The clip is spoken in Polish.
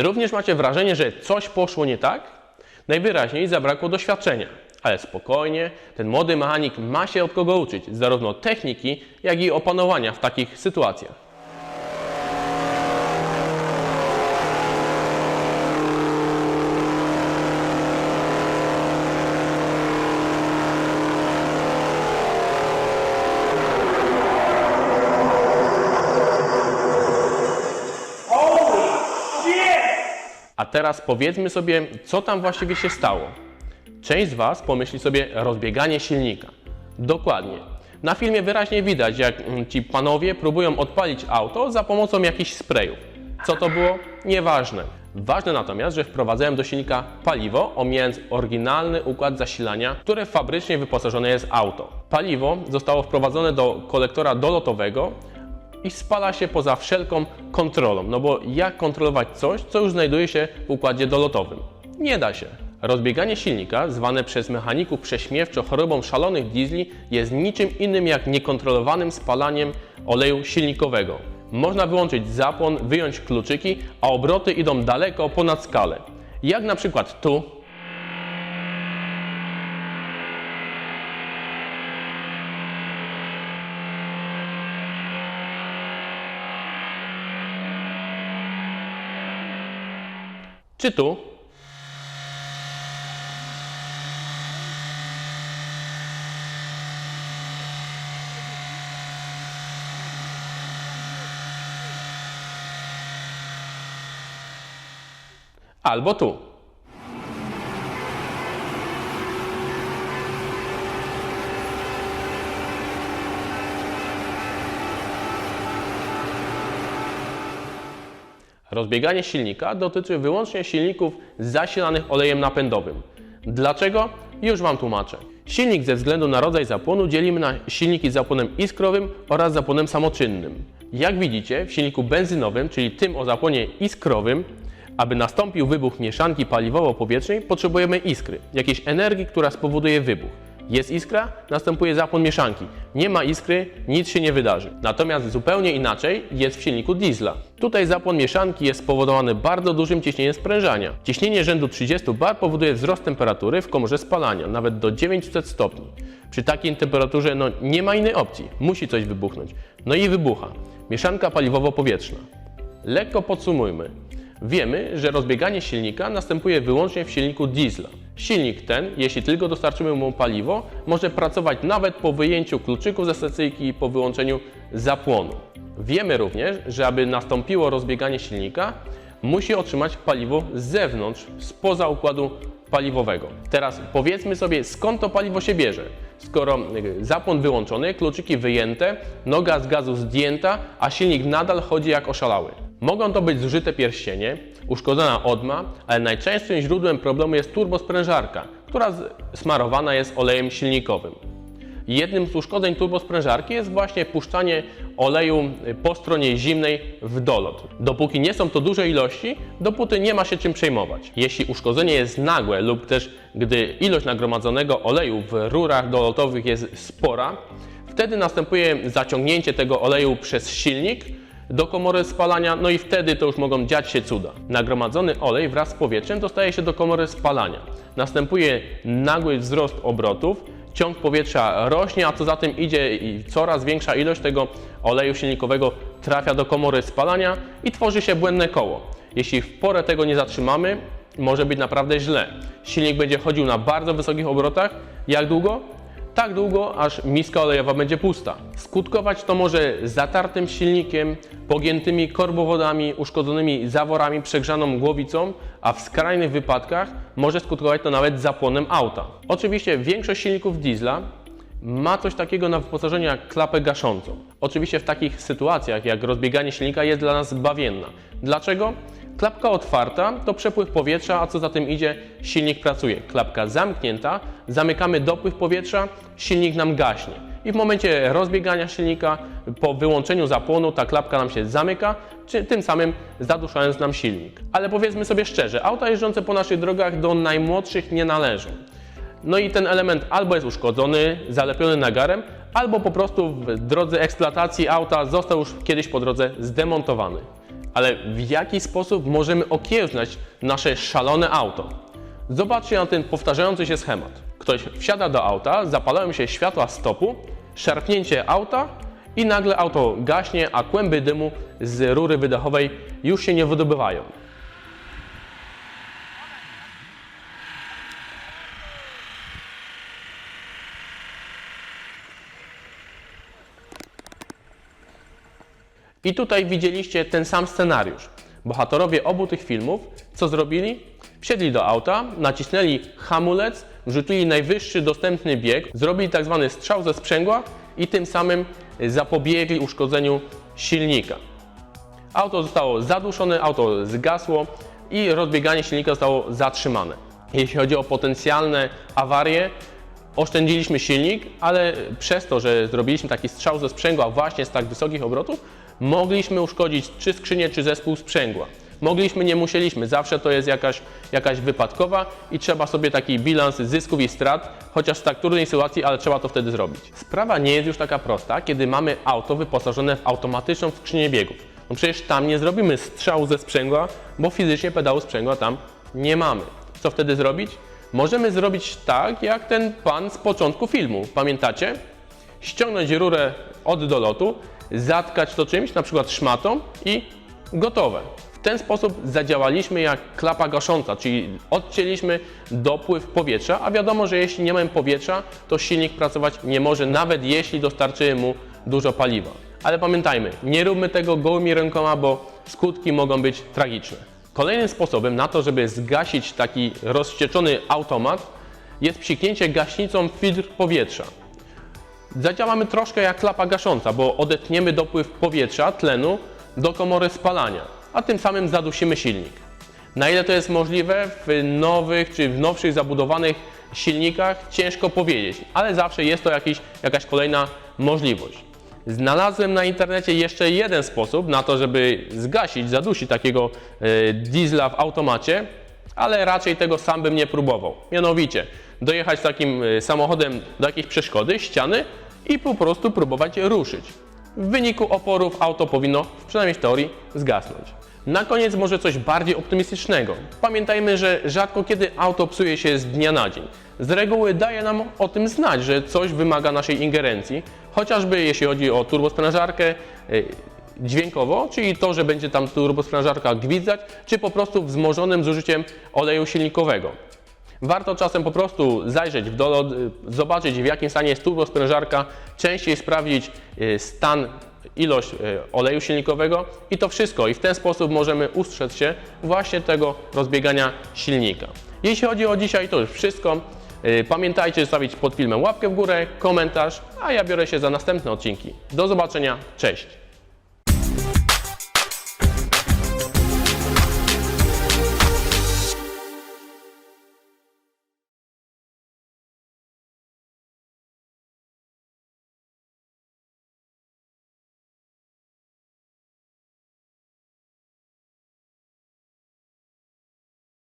Wy również macie wrażenie, że coś poszło nie tak? Najwyraźniej zabrakło doświadczenia. Ale spokojnie, ten młody mechanik ma się od kogo uczyć, zarówno techniki, jak i opanowania w takich sytuacjach. A teraz powiedzmy sobie, co tam właściwie się stało. Część z Was pomyśli sobie rozbieganie silnika. Dokładnie. Na filmie wyraźnie widać, jak mm, ci panowie próbują odpalić auto za pomocą jakichś sprayów. Co to było? Nieważne. Ważne natomiast, że wprowadzałem do silnika paliwo, omijając oryginalny układ zasilania, które fabrycznie wyposażone jest auto. Paliwo zostało wprowadzone do kolektora dolotowego, i spala się poza wszelką kontrolą. No bo jak kontrolować coś, co już znajduje się w układzie dolotowym? Nie da się. Rozbieganie silnika, zwane przez mechaników prześmiewczo chorobą szalonych diesli, jest niczym innym jak niekontrolowanym spalaniem oleju silnikowego. Można wyłączyć zapłon, wyjąć kluczyki, a obroty idą daleko ponad skalę. Jak na przykład tu, czy tu. Albo tu. Rozbieganie silnika dotyczy wyłącznie silników zasilanych olejem napędowym. Dlaczego? Już Wam tłumaczę. Silnik ze względu na rodzaj zapłonu dzielimy na silniki z zapłonem iskrowym oraz zapłonem samoczynnym. Jak widzicie, w silniku benzynowym, czyli tym o zapłonie iskrowym, aby nastąpił wybuch mieszanki paliwowo-powietrznej, potrzebujemy iskry, jakiejś energii, która spowoduje wybuch. Jest iskra, następuje zapłon mieszanki. Nie ma iskry, nic się nie wydarzy. Natomiast zupełnie inaczej jest w silniku diesla. Tutaj zapłon mieszanki jest spowodowany bardzo dużym ciśnieniem sprężania. Ciśnienie rzędu 30 bar powoduje wzrost temperatury w komorze spalania, nawet do 900 stopni. Przy takiej temperaturze no, nie ma innej opcji, musi coś wybuchnąć. No i wybucha. Mieszanka paliwowo-powietrzna. Lekko podsumujmy. Wiemy, że rozbieganie silnika następuje wyłącznie w silniku diesla. Silnik ten, jeśli tylko dostarczymy mu paliwo, może pracować nawet po wyjęciu kluczyków ze stacyjki i po wyłączeniu zapłonu. Wiemy również, że aby nastąpiło rozbieganie silnika, musi otrzymać paliwo z zewnątrz, spoza układu paliwowego. Teraz powiedzmy sobie, skąd to paliwo się bierze. Skoro y, zapłon wyłączony, kluczyki wyjęte, noga z gazu zdjęta, a silnik nadal chodzi jak oszalały. Mogą to być zużyte pierścienie, uszkodzona odma, ale najczęstszym źródłem problemu jest turbosprężarka, która smarowana jest olejem silnikowym. Jednym z uszkodzeń turbosprężarki jest właśnie puszczanie oleju po stronie zimnej w dolot. Dopóki nie są to duże ilości, dopóty nie ma się czym przejmować. Jeśli uszkodzenie jest nagłe lub też gdy ilość nagromadzonego oleju w rurach dolotowych jest spora, wtedy następuje zaciągnięcie tego oleju przez silnik do komory spalania, no i wtedy to już mogą dziać się cuda. Nagromadzony olej wraz z powietrzem dostaje się do komory spalania. Następuje nagły wzrost obrotów, ciąg powietrza rośnie, a co za tym idzie coraz większa ilość tego oleju silnikowego trafia do komory spalania i tworzy się błędne koło. Jeśli w porę tego nie zatrzymamy, może być naprawdę źle. Silnik będzie chodził na bardzo wysokich obrotach. Jak długo? Tak długo, aż miska olejowa będzie pusta. Skutkować to może zatartym silnikiem, pogiętymi korbowodami, uszkodzonymi zaworami, przegrzaną głowicą, a w skrajnych wypadkach może skutkować to nawet zapłonem auta. Oczywiście większość silników diesla ma coś takiego na wyposażeniu jak klapę gaszącą. Oczywiście w takich sytuacjach jak rozbieganie silnika jest dla nas bawienna. Dlaczego? Klapka otwarta to przepływ powietrza, a co za tym idzie, silnik pracuje. Klapka zamknięta, zamykamy dopływ powietrza, silnik nam gaśnie. I w momencie rozbiegania silnika, po wyłączeniu zapłonu, ta klapka nam się zamyka, czy tym samym zaduszając nam silnik. Ale powiedzmy sobie szczerze, auta jeżdżące po naszych drogach do najmłodszych nie należą. No i ten element albo jest uszkodzony, zalepiony nagarem, albo po prostu w drodze eksploatacji auta został już kiedyś po drodze zdemontowany. Ale w jaki sposób możemy okiełznać nasze szalone auto? Zobaczcie na ten powtarzający się schemat. Ktoś wsiada do auta, zapalają się światła stopu, szarpnięcie auta i nagle auto gaśnie, a kłęby dymu z rury wydechowej już się nie wydobywają. I tutaj widzieliście ten sam scenariusz. Bohaterowie obu tych filmów, co zrobili? Wsiedli do auta, nacisnęli hamulec, wrzucili najwyższy dostępny bieg, zrobili tak zwany strzał ze sprzęgła i tym samym zapobiegli uszkodzeniu silnika. Auto zostało zaduszone, auto zgasło i rozbieganie silnika zostało zatrzymane. Jeśli chodzi o potencjalne awarie, oszczędziliśmy silnik, ale przez to, że zrobiliśmy taki strzał ze sprzęgła właśnie z tak wysokich obrotów, mogliśmy uszkodzić czy skrzynię, czy zespół sprzęgła. Mogliśmy, nie musieliśmy, zawsze to jest jakaś, jakaś wypadkowa i trzeba sobie taki bilans zysków i strat, chociaż w tak trudnej sytuacji, ale trzeba to wtedy zrobić. Sprawa nie jest już taka prosta, kiedy mamy auto wyposażone w automatyczną skrzynię biegów. No przecież tam nie zrobimy strzału ze sprzęgła, bo fizycznie pedału sprzęgła tam nie mamy. Co wtedy zrobić? Możemy zrobić tak, jak ten pan z początku filmu. Pamiętacie? Ściągnąć rurę od dolotu, zatkać to czymś, na przykład szmatą i gotowe. W ten sposób zadziałaliśmy jak klapa gasząca, czyli odcięliśmy dopływ powietrza, a wiadomo, że jeśli nie mamy powietrza, to silnik pracować nie może, nawet jeśli dostarczymy mu dużo paliwa. Ale pamiętajmy, nie róbmy tego gołymi rękoma, bo skutki mogą być tragiczne. Kolejnym sposobem na to, żeby zgasić taki rozścieczony automat, jest psiknięcie gaśnicą filtr powietrza. Zadziałamy troszkę jak klapa gasząca, bo odetniemy dopływ powietrza, tlenu do komory spalania, a tym samym zadusimy silnik. Na ile to jest możliwe w nowych czy w nowszych zabudowanych silnikach, ciężko powiedzieć, ale zawsze jest to jakiś, jakaś kolejna możliwość. Znalazłem na internecie jeszcze jeden sposób na to, żeby zgasić, zadusić takiego e, diesla w automacie, ale raczej tego sam bym nie próbował. Mianowicie dojechać takim e, samochodem do jakiejś przeszkody, ściany i po prostu próbować ruszyć. W wyniku oporów auto powinno, przynajmniej w teorii, zgasnąć. Na koniec może coś bardziej optymistycznego. Pamiętajmy, że rzadko kiedy auto psuje się z dnia na dzień. Z reguły daje nam o tym znać, że coś wymaga naszej ingerencji, chociażby jeśli chodzi o turbosprężarkę, y, dźwiękowo, czyli to, że będzie tam turbosprężarka gwizdać, czy po prostu wzmożonym zużyciem oleju silnikowego. Warto czasem po prostu zajrzeć w dolot, y, zobaczyć w jakim stanie jest turbosprężarka, częściej sprawdzić y, stan, ilość y, oleju silnikowego i to wszystko. I w ten sposób możemy ustrzec się właśnie tego rozbiegania silnika. Jeśli chodzi o dzisiaj, to już wszystko. Pamiętajcie zostawić pod filmem łapkę w górę, komentarz, a ja biorę się za następne odcinki. Do zobaczenia, cześć!